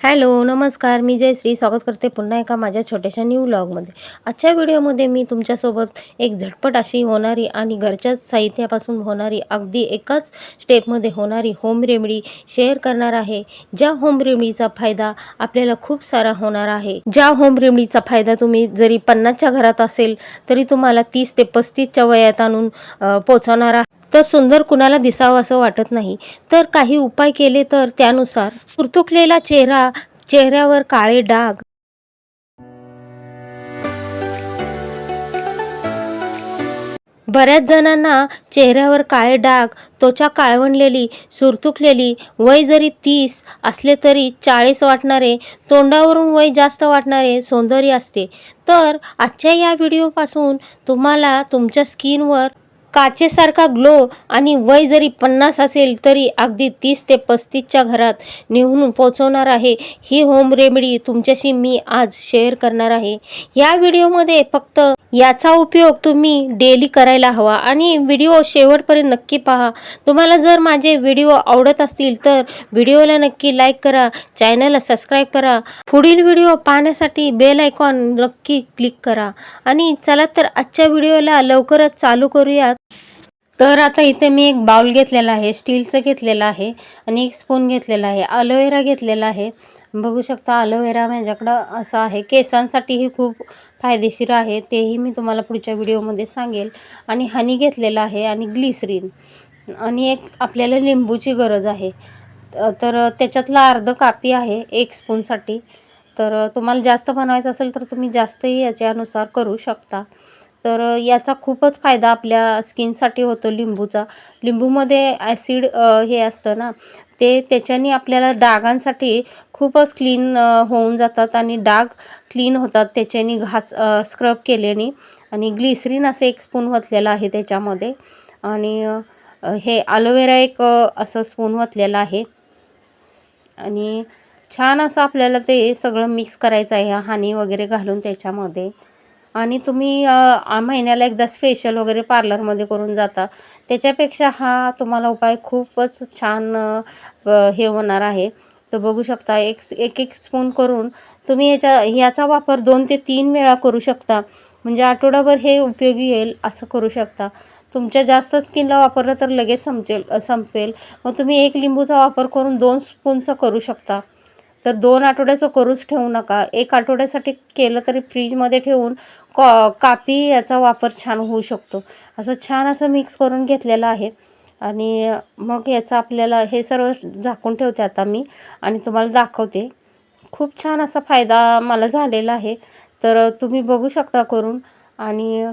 Hello नमस्कार. मी जयश्री. स्वागत करते पुन्हा एका माझ्या छोट्याशा न्यू व्लॉगमध्ये आजच्या व्हिडिओमध्ये मी तुमच्यासोबत एक झटपट अशी होणारी आणि घरच्याच साहित्यापासून होणारी अगदी एकाच स्टेपमध्ये होणारी होम रेमेडी शेअर करणार आहे. ज्या होम रेमेडीचा फायदा आपल्याला खूप सारा होणार आहे. ज्या होम रेमेडीचा फायदा तुम्ही जरी पन्नासच्या घरात असेल तरी तुम्हाला तीस ते पस्तीसच्या वयात आणून पोचवणार आहे. तर सुंदर कुणाला दिसावं असं वाटत नाही. तर काही उपाय केले तर त्यानुसार तुरतुकलेला चेहरा चेहऱ्यावर काळे डाग. बऱ्याच जणांना चेहऱ्यावर काळे डाग त्वचा काळवणलेली सुरतुकलेली वय जरी तीस असले तरी चाळीस वाटणारे तोंडावरून वय जास्त वाटणारे सौंदर्य असते. तर आजच्या या व्हिडिओपासून तुम्हाला तुमच्या स्किनवर काचेसारखा ग्लो आणि वय जरी पन्नास असेल तरी अगदी तीस ते पस्तीसच्या घरात निघून पोचवणार आहे. ही होम रेमेडी तुमच्याशी मी आज शेअर करणार आहे. या व्हिडिओमध्ये फक्त याचा उपयोग तुम्ही डेली करायला हवा आणि व्हिडिओ शेवटपर्यंत नक्की पहा. तुम्हाला जर माझे व्हिडिओ आवडत असतील तर व्हिडिओला नक्की लाईक करा चॅनलला सबस्क्राईब करा. पुढील व्हिडिओ पाहण्यासाठी बेल आयकॉन नक्की क्लिक करा. आणि चला तर आजच्या व्हिडिओला लवकरच चालू करूयात. तर आता इथे मी एक बाउल घेतलेला आहे स्टीलचं घेतलेलं आहे आणि एक स्पून घेतलेला आहे अलोवेरा घेतलेला आहे. बघू शकता अलोवेरा माझ्याकडं असं आहे. केसांसाठीही खूप फायदेशीर आहे तेही मी तुम्हाला पुढच्या व्हिडिओमध्ये सांगेल. आणि हनी घेतलेलं आहे आणि ग्लिसरीन आणि एक आपल्याला लिंबूची गरज आहे. तर त्याच्यातला अर्ध कापी आहे एक स्पूनसाठी. तर तुम्हाला जास्त बनवायचं असेल तर तुम्ही जास्तही याच्यानुसार करू शकता. तर याचा खूपच फायदा आपल्या स्किनसाठी होतो लिंबूचा. लिंबूमध्ये ॲसिड हे असतं ना ते त्याच्याने आपल्याला डागांसाठी खूपच क्लीन होऊन जातात आणि डाग क्लीन होतात त्याच्याने घास स्क्रब केल्याने. आणि ग्लिसरीन असं एक स्पून वतलेलं आहे त्याच्यामध्ये. आणि हे अलोवेरा एक असं स्पून वतलेलं आहे. आणि छान असं आपल्याला ते सगळं मिक्स करायचं आहे हानी वगैरे घालून त्याच्यामध्ये. आणि तुम्ही महिन्याला एकदाच फेशियल वगैरे पार्लरमध्ये करून जाता. त्याच्यापेक्षा हा तुम्हाला उपाय खूपच छान हे होणार आहे. तर बघू शकता एक एक एक स्पून करून तुम्ही याच्या याचा वापर दोन ते तीन वेळा करू शकता. म्हणजे आठवडाभर हे उपयोगी येईल असं करू शकता. तुमच्या जास्त स्किनला वापरलं तर लगेच संपेल संपेल. मग तुम्ही एक लिंबूचा वापर करून दोन स्पूनचा करू शकता. तर दोन आठवड्याचं करूच ठेवू नका. एक आठवड्यासाठी केलं तरी फ्रीजमध्ये ठेवून कॉ कापी याचा वापर छान होऊ शकतो. असं छान असं मिक्स करून घेतलेलं आहे. आणि मग याचा आपल्याला हे सर्व झाकून ठेवते आता मी आणि तुम्हाला दाखवते. खूप छान असा फायदा मला झालेला आहे. तर तुम्ही बघू शकता करून. आणि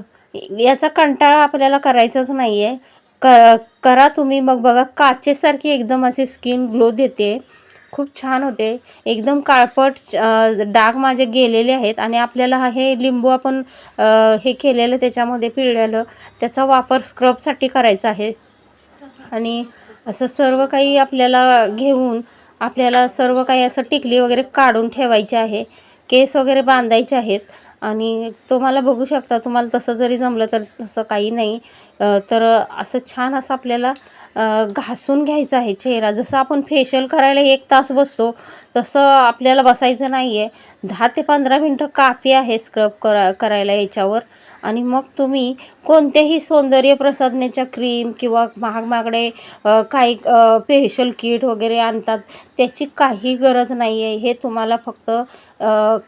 याचा कंटाळा आपल्याला करायचाच नाही आहे क करा तुम्ही. मग बघा काचेसारखी एकदम अशी स्किन ग्लो देते. खूप छान होते. एकदम काळपट डाग माझे गेलेले आहेत आणि आपल्याला हे लिंबू आपण हे केलेलं त्याच्यामध्ये पिळलेलं त्याचा वापर स्क्रबसाठी करायचा आहे. आणि असं सर्व काही आपल्याला घेऊन आपल्याला सर्व काही असं टिकली वगैरे काढून ठेवायची आहे. केस वगैरे बांधायचे आहेत. आणि तुम्हाला बघू शकता तुम्हाला तसं जरी जमलं तर तसं काही नाही. तर असं छान असं आपल्याला घासून घ्यायचं आहे चेहरा. जसं आपण फेशियल करायला एक तास बसतो तसं आपल्याला बसायचं नाही आहे दहा ते पंधरा मिनटं काफी आहे स्क्रब करा करायला याच्यावर. आणि मग तुम्ही कोणत्याही सौंदर्य प्रसाधनेच्या क्रीम किंवा महाग महागडे काही फेशियल किट वगैरे आणतात त्याची काही गरज नाही आहे हे तुम्हाला फक्त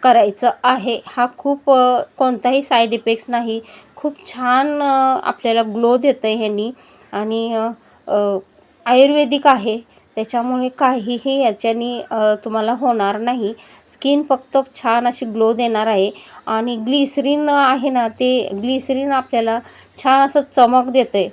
करायचं आहे. हा खूप कोणताही साईड इफेक्ट्स नाही. खूप छान आपल्याला ग्लो देतं आहे ह्यानी. आणि आयुर्वेदिक आहे. त्याच्यामुळे काहीही याच्यानी तुम्हाला होणार नाही. स्किन फक्त छान अशी ग्लो देणार आहे. आणि ग्लिसरीन आहे ना ते ग्लिसरीन आपल्याला छान असं चमक देते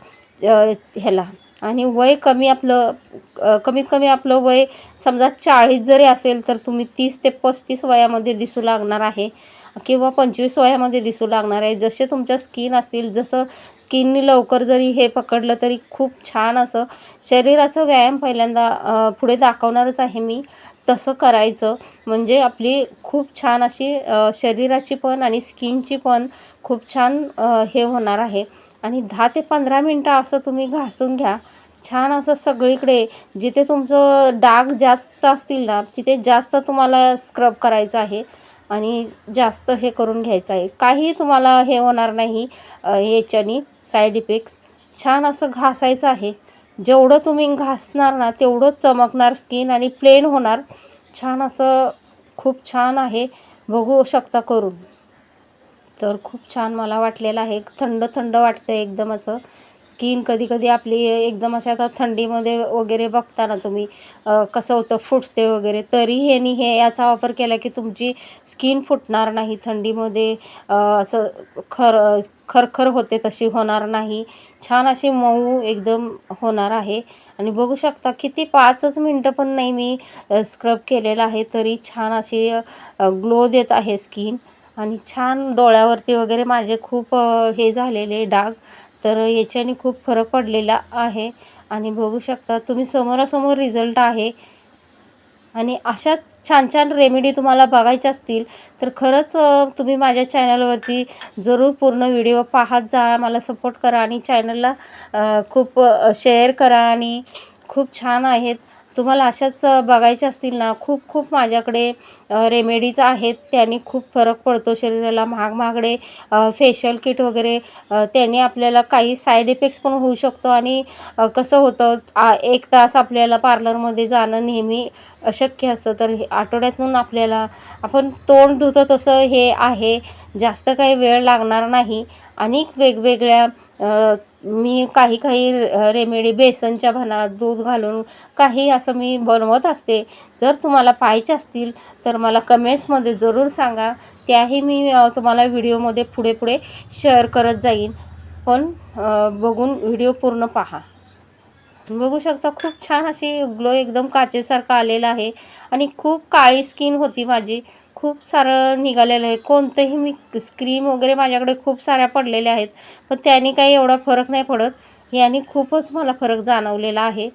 ह्याला. आणि वय कमी आपलं कमीत कमी आपलं वय समजा चाळीस जरी असेल तर तुम्ही तीस ते पस्तीस वयामध्ये दिसू लागणार आहे. किंवा पंचवीस वयामध्ये दिसू लागणार आहे. जसे तुमच्या स्किन असतील जसं स्किननी लवकर जरी हे पकडलं तरी खूप छान असं शरीराचं व्यायाम पहिल्यांदा पुढे दाखवणारच आहे मी. तसं करायचं. म्हणजे आपली खूप छान अशी शरीराची पण आणि स्किनची पण खूप छान हे होणार आहे. आणि दहा ते पंधरा मिनटं असं तुम्ही घासून घ्या. छान असं सगळीकडे जिथे तुमचं डाग जास्त असतील ना तिथे जास्त तुम्हाला स्क्रब करायचं आहे. आणि जास्त हे करून घ्यायचं आहे. काही तुम्हाला हे होणार नाही याच्यानी साईड इफेक्ट्स छान असं घासायचं आहे. जेवढं तुम्ही घासणार ना तेवढं चमकणार स्किन आणि प्लेन होणार. छान असं खूप छान आहे. बघू शकता करून. तर खूप छान मला वाटलेलं आहे. थंड थंड वाटतं एकदम असं. स्किन कधी कधी आपली एकदम अशा आता थंडीमध्ये वगैरे बघता ना तुम्ही कसं होतं फुटते वगैरे तरी ह्यानी हे याचा वापर केला की तुमची स्किन फुटणार नाही. थंडीमध्ये असं खर खरखर होते तशी होणार नाही. छान अशी मऊ एकदम होणार आहे. आणि बघू शकता किती पाचच मिनटं पण नाही मी स्क्रब केलेलं आहे तरी छान अशी ग्लो देत आहे स्किन आणि छान डोळ्यावरती वगैरे माझे खूप हे झालेले डाग. तर याच्याने खूप फरक पडलेला आहे. आणि बघू शकता तुम्ही समोरासमोर रिझल्ट आहे. आणि अशाच छान छान रेमेडी तुम्हाला बघायच्या असतील तर खरंच तुम्ही माझ्या चॅनलवरती जरूर पूर्ण व्हिडिओ पाहत जा. मला सपोर्ट करा आणि चॅनलला खूप शेअर करा. आणि खूप छान आहेत तुम्हाला अशाच बघायच्या असतील ना खूप खूप माझ्याकडे रेमेडीज आहेत. त्यांनी खूप फरक पडतो शरीराला. महाग महागडे फेशियल किट वगैरे त्याने आपल्याला काही साईड इफेक्ट्स पण होऊ शकतो. आणि कसं होतं एक तास आपल्याला पार्लरमध्ये जाणं नेहमी अशक्य असतं. तर हे आठवड्यातून आपल्याला आपण तोंड धुतो तसं हे आहे. जास्त काही वेळ लागणार नाही. अनेक वेगवेगळ्या मी काही काही रेमेडी बेसनच्या भानात दूध घालून काही असं मी बनवत असते. जर तुम्हाला पाहायचे असतील तर मला कमेंट्समध्ये जरूर सांगा. त्याही मी तुम्हाला व्हिडिओमध्ये पुढे पुढे शेअर करत जाईन. पण बघून व्हिडिओ पूर्ण पहा. बघू शकता खूप छान अशी ग्लो एकदम काचेसारखा आलेला आहे. आणि खूप काळी स्किन होती माझी. खूप सारं निघालेलं आहे. कोणतंही मी स्क्रीम वगैरे माझ्याकडे खूप साऱ्या पडलेल्या आहेत. पण त्याने काही एवढा फरक नाही पडत. याने खूपच मला फरक जाणवलेला आहे.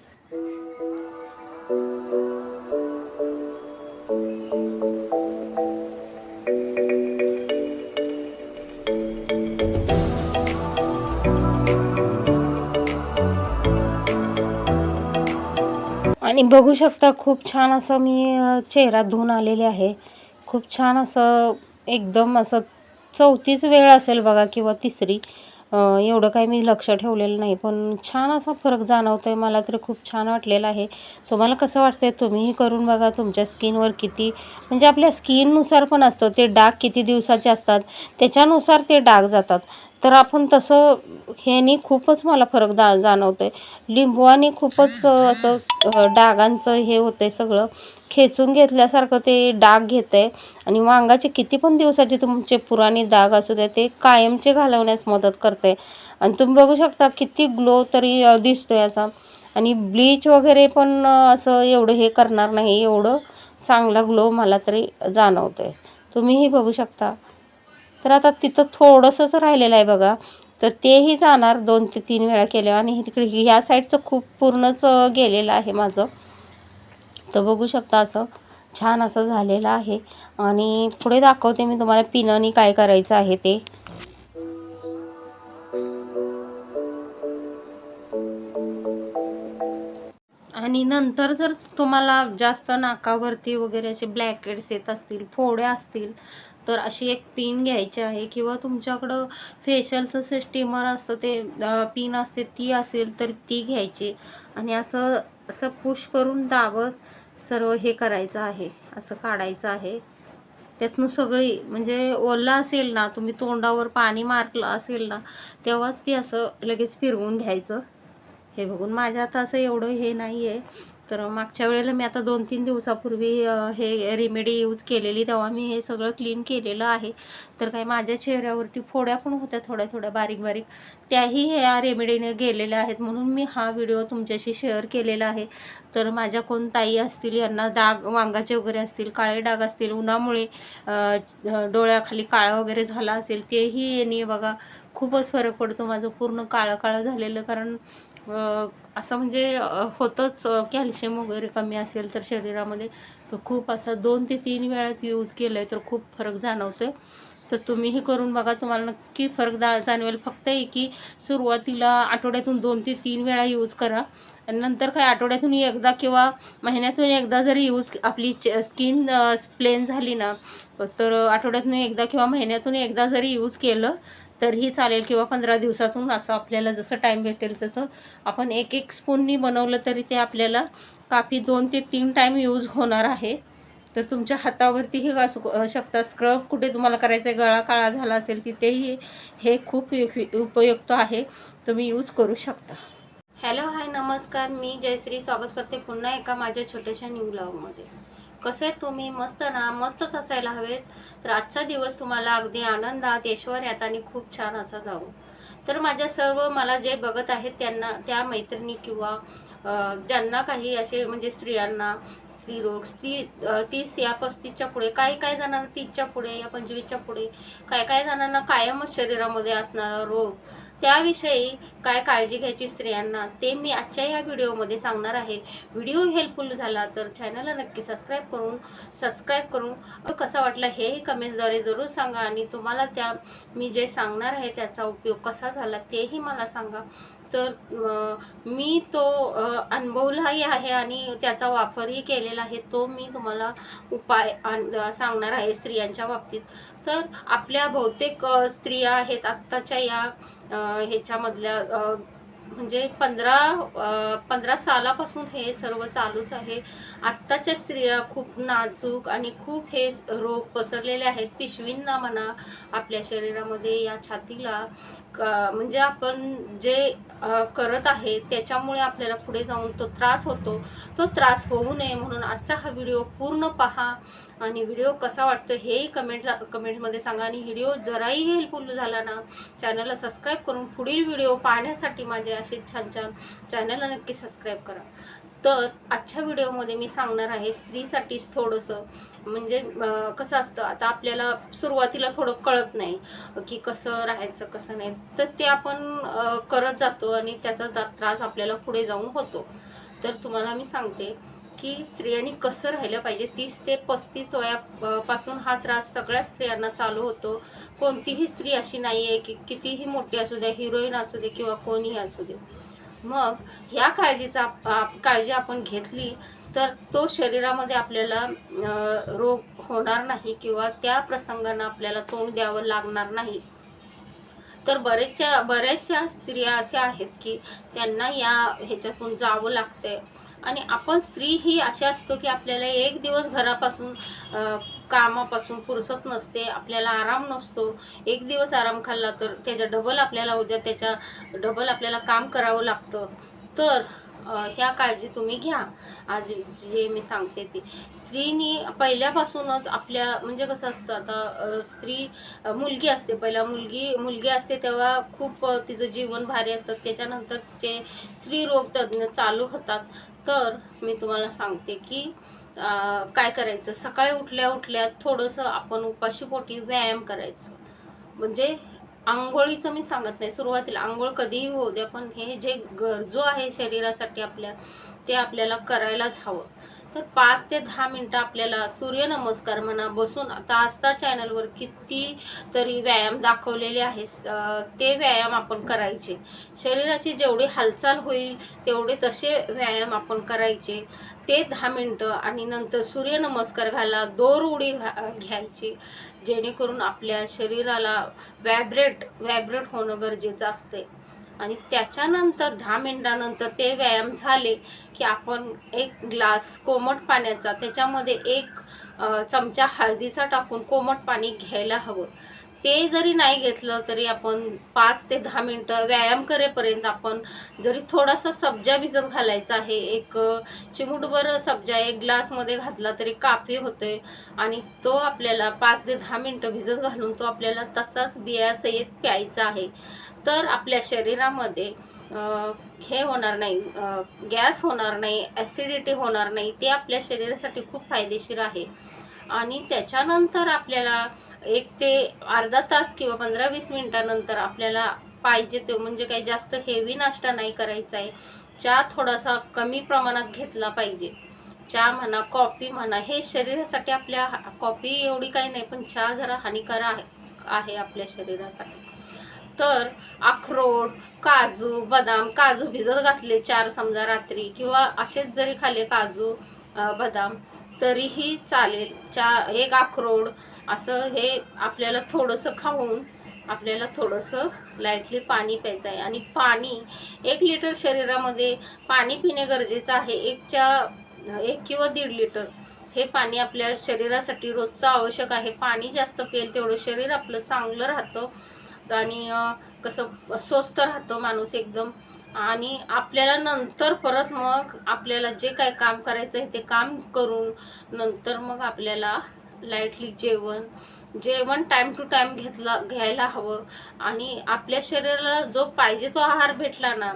आणि बघू शकता खूप छान असं मी चेहरा धुवून आलेले आहे. खूप छान असं एकदम असं चौथीच वेळ असेल बघा किंवा तिसरी. एवढं काही मी लक्ष ठेवलेलं नाही पण छान असा फरक जाणवतो आहे मला तरी खूप छान वाटलेलं आहे. तुम्हाला कसं वाटतं आहे तुम्हीही करून बघा तुमच्या स्किनवर किती म्हणजे आपल्या स्किननुसार पण असतं ते डाग किती दिवसाचे असतात त्याच्यानुसार ते डाग जातात. तर आपण तसं ह्यानी खूपच मला फरक दा जाणवतो आहे लिंबवाने खूपच असं डागांचं हे होतं आहे सगळं. खेचून घेतल्यासारखं ते डाग घेतं आहे आणि वांगाचे किती पण दिवसाचे तुमचे पुराणे डाग असू दे ते कायमचे घालवण्यास मदत करते आणि तुम्ही बघू शकता किती ग्लो तरी दिसतो आहे असा. आणि ब्लीच वगैरे पण असं एवढं हे करणार नाही एवढं चांगला ग्लो मला तरी जाणवतं आहे तुम्हीही बघू शकता. तर आता तिथं थोडंसंच राहिलेलं आहे बघा. तर तेही जाणार दोन ते तीन वेळा केलं आणि तिकडे ह्या साईडचं खूप पूर्णच गेलेलं आहे माझं. तर बघू शकता असं छान असं झालेलं आहे. आणि पुढे दाखवते मी तुम्हाला पिनानी काय करायचं आहे ते. आणि नंतर जर तुम्हाला जास्त नाकावरती वगैरे असे ब्लॅकेट्स येत असतील फोड्या असतील तर अशी एक पिन घ्यायची आहे किंवा तुमच्याकडं फेशियलचं से स्टीमर असतं ते पिन असते ती असेल तर ती घ्यायची. आणि असं असं पुश करून दाबत सर्व हे करायचं आहे असं काढायचं आहे. त्यातनं सगळी म्हणजे ओला असेल ना तुम्ही तोंडावर पाणी मारलं असेल ना तेव्हाच ती असं लगेच फिरवून घ्यायचं. हे बघून माझ्या आता असं एवढं हे नाही आहे तर मागच्या वेळेला मी आता दोन तीन दिवसापूर्वी हे रेमेडी यूज केलेली तेव्हा मी हे सगळं क्लीन केलेलं आहे. तर काय माझ्या चेहऱ्यावरती फोड्या पण होत्या थोड्या थोड्या बारीक बारीक. त्याही ह्या रेमेडीने गेलेल्या आहेत. म्हणून मी हा व्हिडिओ तुमच्याशी शेअर केलेला आहे. तर माझ्या कोण ताई असतील यांना डाग वांगाचे वगैरे असतील काळे डाग असतील उन्हामुळे डोळ्याखाली काळं वगैरे झाला असेल तेही यांनी बघा खूपच फरक पडतो. माझं पूर्ण काळं काळं झालेलं कारण असं म्हणजे होतंच कॅल्शियम वगैरे कमी असेल तर शरीरामध्ये तर खूप असा दोन ते तीन वेळाच यूज केलं आहे तर खूप फरक जाणवतो आहे तर तुम्हीही करून बघा तुम्हाला नक्की फरक दा जाणवेल. फक्त आहे की सुरुवातीला आठवड्यातून दोन ते तीन वेळा यूज करा. आणि नंतर काय आठवड्यातून एकदा किंवा महिन्यातून एकदा जरी यूज आपली स्किन प्लेन झाली ना तर आठवड्यातून एकदा किंवा महिन्यातून एकदा जरी यूज केलं तरीही चालेल किंवा पंधरा दिवसातून असं आपल्याला जसं टाईम भेटेल तसं आपण एक एक स्पूननी बनवलं तरी ते आपल्याला काफी दोन ते तीन टाईम यूज होणार आहे. तर तुमच्या हातावरतीही असू शकता. स्क्रब कुठे तुम्हाला करायचं आहे गळा काळा झाला असेल तिथेही हे खूप उपयुक्त आहे. तुम्ही यूज करू शकता. हॅलो हाय नमस्कार. मी जयश्री. स्वागत करते पुन्हा एका माझ्या छोट्याशा न्यू ब्लॉगमध्ये कसे तुम्ही मस्त ना मस्तच असायला हवेत. तर आजचा दिवस तुम्हाला अगदी आनंदात ऐश्वर्यात आणि खूप छान असा जाऊ तर माझ्या सर्व मला जे बघत आहेत त्यांना त्या मैत्रिणी किंवा ज्यांना काही असे म्हणजे स्त्रियांना स्त्रीरोग स्त्री तीस या पस्तीसच्या पुढे काही काही जणांना तीसच्या पुढे या पंचवीसच्या पुढे काय काय जणांना कायमच शरीरामध्ये असणारा रोग त्याविषयी काय काळजी घ्यायची स्त्रियांना ते मी आजच्या या व्हिडिओमध्ये सांगणार आहे. व्हिडिओ हेल्पफुल झाला तर चॅनलला नक्की सबस्क्राईब करून सबस्क्राईब करून कसा वाटला हेही कमेंट्सद्वारे जरूर सांगा आणि तुम्हाला त्या मी जे सांगणार आहे त्याचा उपयोग कसा झाला तेही मला सांगा. तर मी तो अनुभवलाही आहे आणि त्याचा वापरही केलेला आहे तो मी तुम्हाला उपाय आण- सांगणार आहे स्त्रियांच्या बाबतीत. तर आपल्या बहुतेक स्त्रिया आहेत आत्ताच्या या ह्याच्यामधल्या म्हणजे पंधरा पंधरा सालापासून हे सर्व चालूच आहे. आत्ताच्या स्त्रिया खूप नाजूक आणि खूप हे रोग पसरलेले आहेत. पिशवींना म्हणा आपल्या शरीरामध्ये या छातीला क- म्हणजे आपण जे करत आहे त्याच्यामुळे आपल्याला पुढे जाऊन तो त्रास होतो. तो त्रास होऊ नये म्हणून आजचा हा व्हिडिओ पूर्ण पहा आणि व्हिडिओ कसा वाटतो हेही कमेंट कमेंटमध्ये सांगा आणि व्हिडिओ जराही हेल्पफुल झाला ना चॅनलला सबस्क्राईब करून पुढील व्हिडिओ पाहण्यासाठी माझ्या असे छान छान चॅनलला नक्की सबस्क्राईब करा. तर आजच्या व्हिडिओमध्ये मी सांगणार आहे स्त्रीसाठीच थोडंसं. म्हणजे कसं असतं आता आपल्याला सुरुवातीला थोडं कळत नाही की कसं राहायचं कसं नाही. तर ते आपण करत जातो आणि त्याचा त्रास आपल्याला पुढे जाऊन होतो. तर तुम्हाला मी सांगते की स्त्रियांनी कसं राहिलं पाहिजे तीस ते पस्तीस वयापासून हा त्रास सगळ्या स्त्रियांना चालू होतो. कोणतीही स्त्री अशी नाही आहे की कितीही मोठी असू द्या हिरोईन असू दे किंवा कोणीही असू दे. मग ह्या काळजीचा आप- काळजी आपण घेतली तर तो शरीरामध्ये आपल्याला रोग होणार नाही किंवा त्या प्रसंगांना आपल्याला तोंड द्यावं लागणार नाही. तर बरेचशा बऱ्याचशा स्त्रिया अशा आहेत की त्यांना या ह्याच्यातून जावं लागतंय. आणि आपण स्त्री ही अशी असतो की आपल्याला एक दिवस घरापासून कामापासून फुरसत नसते आपल्याला आराम नसतो. एक दिवस आराम खाल्ला तर त्याच्या डबल आपल्याला उद्या त्याच्या डबल आपल्याला काम करावं लागतं. तर ह्या काळजी तुम्ही घ्या. आज जे मी सांगते ती. स्त्रीनी पहिल्यापासूनच आपल्या म्हणजे कसं असतं आता स्त्री मुलगी असते. पहिला मुलगी मुलगी असते तेव्हा खूप तिचं जीवन भारी असतं. त्याच्यानंतर तिचे स्त्री रोग तज्ज्ञ चालू होतात. तर मी तुम्हाला सांगते की काय करायचं? सकाळी उठल्या उठल्या थोडंसं आपण उपाशीपोटी व्यायाम करायचं. म्हणजे आंघोळीचं मी सांगत नाही. सुरुवातीला आंघोळ कधीही होऊ द्या पण हे जे गरजू आहे शरीरासाठी आपल्या ते आपल्याला करायलाच हवं. तर पाच ते दहा मिनटं आपल्याला सूर्यनमस्कार म्हणा बसून आता आस्था चॅनलवर किती तरी व्यायाम दाखवलेले आहे ते व्यायाम आपण करायचे. शरीराची जेवढी हालचाल होईल तेवढे तसे व्यायाम आपण करायचे. ते दहा मिनटं आणि नंतर सूर्यनमस्कार घाला दोर उडी घा- घ्यायची. जेणेकरून आपल्या शरीराला व्हायब्रेट व्हायब्रेट होणं गरजेचं असते आणि त्याच्यानंतर दहा मिनटानंतर ते व्यायाम झाले की आपण एक ग्लास कोमट पाण्याचा त्याच्यामध्ये एक चमचा हळदीचा टाकून कोमट पाणी घ्यायला हवं. ते जरी नाही घेतलं तरी आपण पाच ते दहा मिनटं व्यायाम करेपर्यंत आपण जरी थोडासा सब्जा भिजत घालायचा आहे एक चिमुटभर चिमूटभर सब्जा एक ग्लासमध्ये घातला तरी काफी होते आणि तो आपल्याला पाच ते दहा मिनटं भिजत घालून तो आपल्याला तसाच बियासहित प्यायचा आहे. तर आपल्या शरीरामध्ये हे होणार नाही गॅस होणार नाही ॲसिडिटी होणार नाही ते आपल्या शरीरासाठी खूप फायदेशीर आहे. आणि त्याच्यानंतर आपल्याला एक ते अर्धा तास किंवा पंधरा वीस मिनिटानंतर आपल्याला पाहिजे तो म्हणजे काही जास्त हेवी नाश्ता नाही करायचा आहे. चहा थोडासा कमी प्रमाणात घेतला पाहिजे. चहा म्हणा कॉफी म्हणा हे शरीरासाठी आपल्या कॉफी एवढी काही नाही पण चहा जरा हानिकारक आहे आहे आपल्या शरीरासाठी. तर अखरोट काजू बदाम काजू भिजत घातले चार समजा रात्री किंवा असेच जरी खाल्ले काजू बदाम तरीही चालेल. चा एक अक्रोड असं हे आपल्याला थोडंसं खाऊन आपल्याला थोडंसं लाईटली पाणी प्यायचं आहे. आणि पाणी एक लिटर शरीरामध्ये पाणी पिणे गरजेचं आहे. एकच्या एक किंवा दीड लिटर हे पाणी आपल्या शरीरासाठी रोजचं आवश्यक आहे. पाणी जास्त पिईल तेवढं शरीर आपलं चांगलं राहतं. आणि कसं स्वस्थ राहतं माणूस एकदम. आणि आपल्याला नंतर परत मग आपल्याला जे काय काम करायचं आहे ते काम करून नंतर मग आपल्याला लाईटली जेवण जेवण टाईम टू टाईम घेतला घ्यायला हवं. आणि आपल्या शरीराला जो पाहिजे तो आहार भेटला ना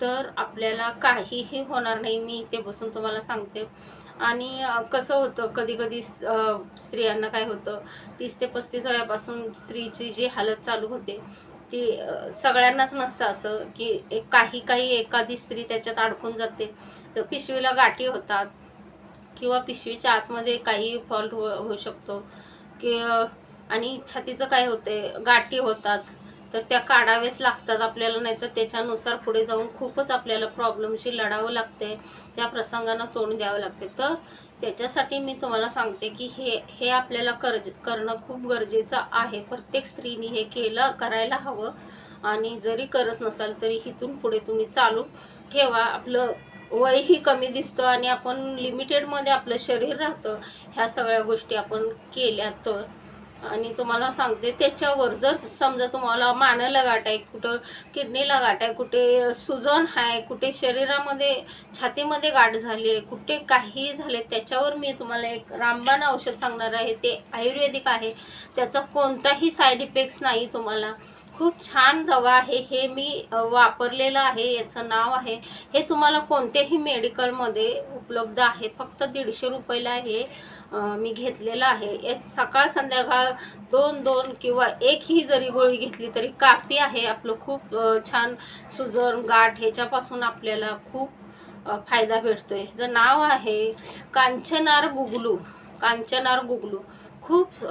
तर आपल्याला काहीही होणार नाही. मी इथे बसून तुम्हाला सांगते. आणि कसं होतं कधी कधी स्त्रियांना काय होतं तीस ते पस्तीस वयापासून स्त्रीची जी हालत चालू होते ती सगळ्यांनाच नसतं असं की एक काही काही एखादी स्त्री त्याच्यात अडकून जाते. तर पिशवीला गाठी होतात किंवा पिशवीच्या आतमध्ये काही फॉल्ट हो होऊ शकतो. की आणि छातीचं काय होते गाठी होतात. तर त्या काढावेच लागतात आपल्याला नाही तर त्याच्यानुसार पुढे जाऊन खूपच आपल्याला प्रॉब्लेमशी लढावं लागते. त्या प्रसंगांना तोंड द्यावं लागते. तर त्याच्यासाठी मी तुम्हाला सांगते की हे हे आपल्याला कर्ज करणं खूप गरजेचं आहे. प्रत्येक स्त्रीने हे केलं करायला हवं. आणि जरी करत नसाल तरी इथून पुढे तुम्ही चालू ठेवा. आपलं वयही कमी दिसतं आणि आपण लिमिटेडमध्ये आपलं शरीर राहतं. ह्या सगळ्या गोष्टी आपण केल्या तर. आणि तुम्हाला सांगते त्याच्यावर जर समजा तुम्हाला मानेला गाठ आहे कुठं किडनीला गाठ आहे कुठे सुजन आहे कुठे शरीरामध्ये छातीमध्ये गाठ झाली आहे कुठे काही झाले त्याच्यावर मी तुम्हाला एक रामबाण औषध सांगणार आहे ते आयुर्वेदिक आहे. त्याचा कोणताही साईड इफेक्ट्स नाही तुम्हाला. खूप छान दवा आहे हे मी वापरलेलं आहे याचं नाव आहे. हे तुम्हाला कोणत्याही मेडिकलमध्ये उपलब्ध आहे फक्त दीडशे रुपयाला हे मी घेतलेलं आहे. एक सकाळ संध्याकाळ दोन दोन किंवा एक ही जरी गोळी घेतली तरी काफी आहे. आपलं खूप छान सुजन गाठ ह्याच्यापासून आपल्याला खूप फायदा भेटतोय. ह्याचं नाव आहे कांचनार गुगलू. कांचनार गुगलू. खूप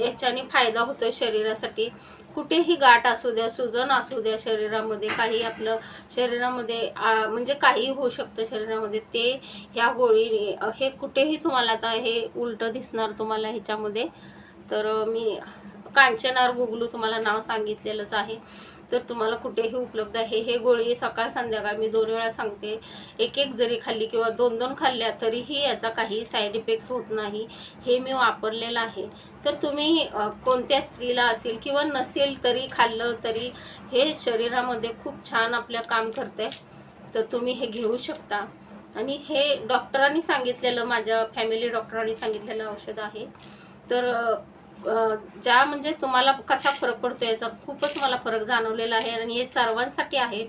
याच्याने फायदा होतो शरीरासाठी. कुठेही गाठ असू द्या सुजन असू द्या शरीरामध्ये काही आपलं शरीरामध्ये आ, म्हणजे काही होऊ शकतं शरीरामध्ये ते ह्या गोळीने हे कुठेही तुम्हाला आता हे उलटं दिसणार तुम्हाला ह्याच्यामध्ये. तर मी कांचनार गुगलू तुम्हाला नाव सांगितलेलंच आहे. तर तुम्हाला कुठेही उपलब्ध आहे. हे गोळी सकाळ संध्याकाळ मी दोन वेळा सांगते. एक एक जरी खाल्ली किंवा दोन दोन खाल्ल्या तरीही याचा काही साईड इफेक्ट्स होत नाही. हे मी वापरलेलं आहे. तर तुम्ही कोणत्या स्त्रीला असेल किंवा नसेल तरी खाल्लं तरी हे शरीरामध्ये खूप छान आपलं काम करते तर तुम्ही हे घेऊ शकता. आणि हे डॉक्टरांनी सांगितलेलं माझ्या फॅमिली डॉक्टरांनी सांगितलेलं औषध आहे. तर ज्या म्हणजे तुम्हाला कसा फरक पडतो याचा खूपच मला फरक जाणवलेला आहे आणि हे सर्वांसाठी आहे.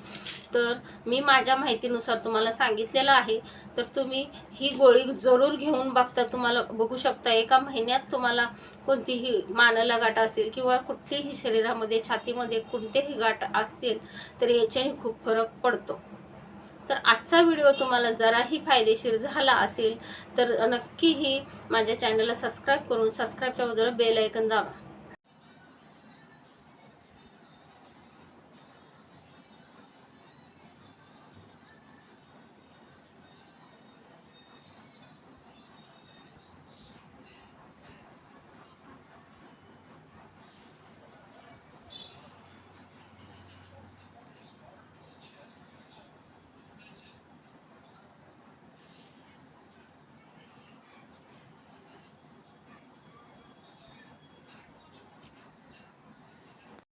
तर मी माझ्या माहितीनुसार तुम्हाला सांगितलेलं आहे. तर तुम्ही ही गोळी जरूर घेऊन बघता तुम्हाला बघू शकता. एका महिन्यात तुम्हाला कोणतीही मानाला गाठ असेल किंवा कुठलीही शरीरामध्ये छातीमध्ये कोणतेही गाठ असतील तर याच्याने खूप फरक पडतो. तर आजचा व्हिडिओ तुम्हाला जराही फायदेशीर झाला असेल तर नक्कीही माझ्या चॅनलला सबस्क्राईब करून सबस्क्राईबच्या बाजूला बेल ऐकन दाबा.